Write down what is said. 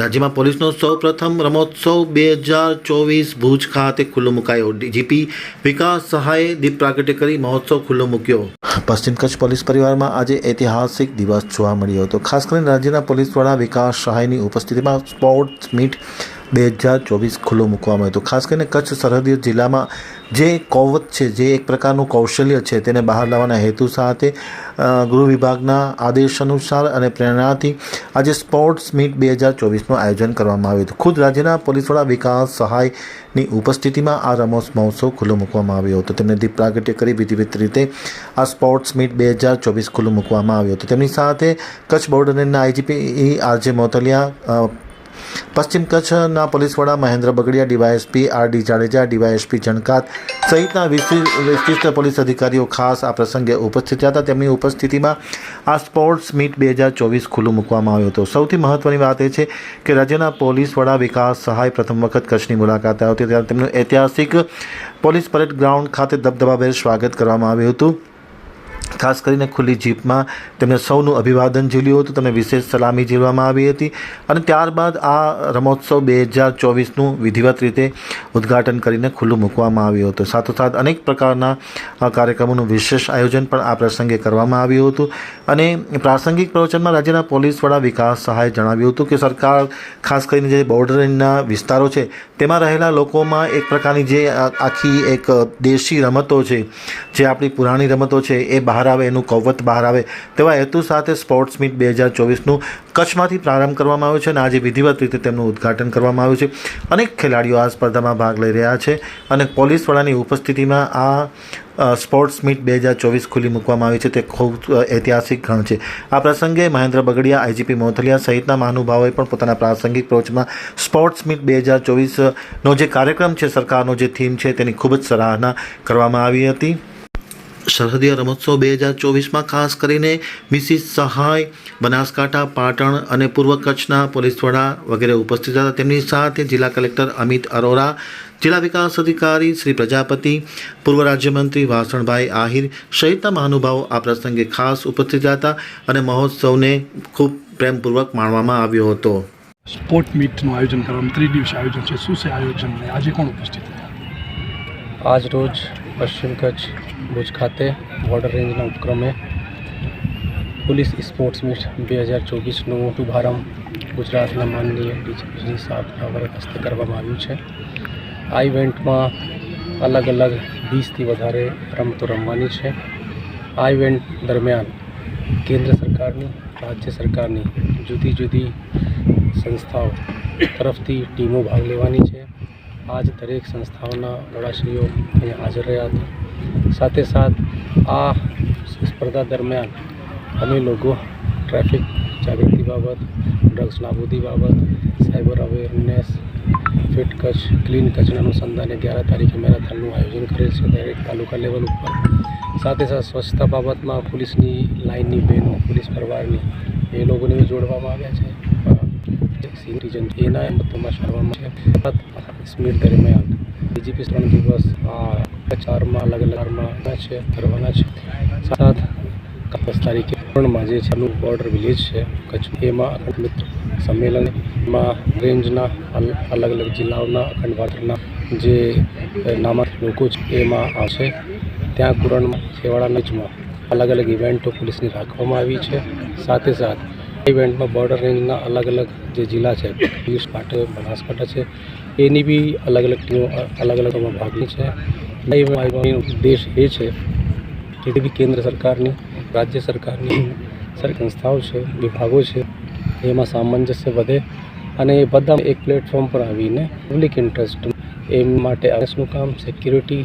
રાજ્યમાં પોલીસનો સૌ પ્રથમ રમોત્સવ બે હજાર ચોવીસ ભુજ ખાતે ખુલ્લો મુકાયો. ડીજીપી વિકાસ સહાયે દીપ પ્રાગટ્ય કરી મહોત્સવ ખુલ્લો મૂક્યો. પશ્ચિમ કચ્છ પોલીસ પરિવારમાં આજે ઐતિહાસિક દિવસ જોવા મળ્યો હતો. ખાસ કરીને રાજ્યના પોલીસ વડા વિકાસ સહાયની ઉપસ્થિતિમાં સ્પોર્ટ્સ મીટ બે હજાર ચોવીસ ખુલ્લો મૂકવામાં આવ્યો હતો. ખાસ કરીને કચ્છ સરહદી જિલ્લામાં જે કૌવત છે, જે એક પ્રકારનું કૌશલ્ય છે, તેને બહાર લાવવાના હેતુ સાથે ગૃહ વિભાગના આદેશ અનુસાર અને પ્રેરણાથી આજે સ્પોર્ટ્સ મીટ બે હજાર ચોવીસનું આયોજન કરવામાં આવ્યું હતું. ખુદ રાજ્યના પોલીસ વડા વિકાસ સહાયની ઉપસ્થિતિમાં આ રમોત્સવ મહોત્સવ ખુલ્લો મૂકવામાં આવ્યો હતો. તેમને દીપ પ્રાગટ્ય કરી વિધિવિધ રીતે આ સ્પોર્ટ્સ મીટ બે હજાર ચોવીસ ખુલ્લું મૂકવામાં આવ્યું હતું. તેમની સાથે કચ્છ બોર્ડ રેન્જના આઈજીપી આરજે મોતલિયા પશ્ચિમ કચ્છના પોલીસ વડા Mahendra Bagadiya, DYSP R D Jadeja, DYSP Jankat સહિતના વિશિષ્ટ પોલીસ અધિકારીઓ ખાસ આ પ્રસંગે ઉપસ્થિત હતા. તેમની ઉપસ્થિતિમાં આ સ્પોર્ટ્સ મીટ બે હજાર ચોવીસ ખુલ્લું મૂકવામાં આવ્યું હતું. સૌથી મહત્વની વાત એ છે કે રાજ્યના પોલીસ વડા વિકાસ સહાય પ્રથમ વખત કચ્છની મુલાકાતે હતી. ત્યારે તેમનું ઐતિહાસિક પોલીસ પરેડ ગ્રાઉન્ડ ખાતે દબદબાભેર સ્વાગત કરવામાં આવ્યું હતું. ખાસ કરીને ખુલ્લી જીપમાં તેમને સૌનું અભિવાદન ઝીલ્યું હતું. તેમને વિશેષ સલામી ઝીલવામાં આવી હતી અને ત્યારબાદ આ રમોત્સવ બે હજાર ચોવીસનું વિધિવત રીતે ઉદ્ઘાટન કરીને ખુલ્લું મૂકવામાં આવ્યું હતું. સાથોસાથ અનેક પ્રકારના કાર્યક્રમોનું વિશેષ આયોજન પણ આ પ્રસંગે કરવામાં આવ્યું હતું અને પ્રાસંગિક પ્રવચનમાં રાજ્યના પોલીસ વડા વિકાસ સહાય જણાવ્યું હતું કે સરકાર, ખાસ કરીને જે બોર્ડરના વિસ્તારો છે, તેમાં રહેલા લોકોમાં એક પ્રકારની જે આખી એક દેશી રમતો છે, જે આપણી પુરાણી રમતો છે, એ બહાર આવે, એનું કૌવત બહાર આવે, તેવા હેતુ સાથે સ્પોર્ટ્સ મીટ બે હજાર ચોવીસનું કચ્છમાંથી પ્રારંભ કરવામાં આવ્યો છે અને આજે વિધિવત રીતે તેમનું ઉદ્ઘાટન કરવામાં આવ્યું છે. અનેક ખેલાડીઓ આ સ્પર્ધામાં ભાગ લઈ રહ્યા છે અને પોલીસ વડાની ઉપસ્થિતિમાં આ સ્પોર્ટ્સ મીટ બે હજાર ચોવીસ ખુલ્લી મૂકવામાં આવી છે. તે ખૂબ ઐતિહાસિક ગણ છે. આ પ્રસંગે મહેન્દ્ર બગડિયા, આઈજીપી મોથલિયા સહિતના મહાનુભાવોએ પણ પોતાના પ્રાસંગિક પ્રોચમાં સ્પોર્ટ્સ મીટ બે હજાર ચોવીસનો જે કાર્યક્રમ છે, સરકારનો જે થીમ છે, તેની ખૂબ જ સરાહના કરવામાં આવી હતી. સરહદીય રમોત્સવ બે હજાર ચોવીસમાં ખાસ કરીને મિસિસ સહાય બનાસકાંઠા પાટણ અને પૂર્વ કચ્છના પોલીસ વડા વગેરે ઉપસ્થિત હતા. તેમની સાથે જિલ્લા કલેક્ટર અમિત અરોરા જિલ્લા વિકાસ અધિકારી શ્રી પ્રજાપતિ પૂર્વ રાજ્યમંત્રી વાસણભાઈ આહિર સહિતના મહાનુભાવો આ પ્રસંગે ખાસ ઉપસ્થિત હતા અને મહોત્સવને ખૂબ પ્રેમપૂર્વક માણવામાં આવ્યો હતો. સ્પોર્ટ મીટનું આયોજન કરવામાં ત્રિદિવસીય આયોજન છે. શું છે આયોજન આજે કોણ ઉપસ્થિત રહ્યા? આજ રોજ પશ્ચિમ કચ્છ, ભુજ ખાતે બોર્ડર રેન્જના ઉપક્રમે પોલીસ સ્પોર્ટ્સ મીટ બે હજાર ચોવીસનો શુભારંભ ગુજરાતના માનનીય ડીજીપી સાહેબના વરદ હસ્તે કરવામાં આવ્યું છે. આ ઇવેન્ટમાં અલગ અલગ વીસથી વધારે રમતો રમવાની છે. આ ઇવેન્ટ દરમિયાન કેન્દ્ર સરકારની, રાજ્ય સરકારની જુદી જુદી સંસ્થાઓ તરફથી ટીમો ભાગ લેવાની છે. આજ દરેક સંસ્થાઓના વડાશ્રીઓ અહીંયા હાજર રહ્યા હતા. સાથે સાથ, આ સ્પર્ધા દરમિયાન અમે લોકો ટ્રાફિક જાગૃતિ બાબત, ડ્રગ્સ નાબૂદી બાબત, cyber awareness, fit Kutch, clean કચ્છના અનુસંધાને અગિયાર તારીખે મેરાથોનનું આયોજન કરેલ છે દરેક તાલુકા લેવલ ઉપર. સાથે સાથે, સ્વચ્છતા બાબતમાં પોલીસની લાઇનની બહેનો, પોલીસ પરિવારની એ લોકોને જોડવામાં આવ્યા છે. સિટીઝન એના મતમાં કરવામાં છે. સ્મીટ દરમિયાન. ડીજીપી ત્રણ દિવસ ચારમાં અલગ અલગ છે કરવાના છે. સાત દસ તારીખે ત્રણમાં જે છે એનું બોર્ડર વિલેજ છે કચ્છ એમાં અખંડ મિત્ર સંમેલનમાં રેન્જના અલ- અલગ અલગ જિલ્લાઓના અખંડ ભારતના જે નામાંકિત લોકો છે, એમાં આવશે. ત્યાં કુરણમાં છેવાડા નચમાં અલગ અલગ ઇવેન્ટો પોલીસની રાખવામાં આવી છે. સાથે સાથ ઇવેન્ટમાં બોર્ડર રેન્જના અલગ અલગ જે જિલ્લા છે પોલીસ માટે બનાસકાંઠા છે, એની બી અલગ અલગ ટીમો, અલગ અલગ ભાગ લે છે. ઉદ્દેશ એ છે કે બી કેન્દ્ર સરકારની, રાજ્ય સરકારની સર, સંસ્થાઓ છે, વિભાગો છે, એમાં સામંજસ્ય વધે અને એ બધા એક પ્લેટફોર્મ પર આવીને પબ્લિક ઇન્ટરેસ્ટ એમ માટે અવેરનેસનું કામ સિક્યુરિટી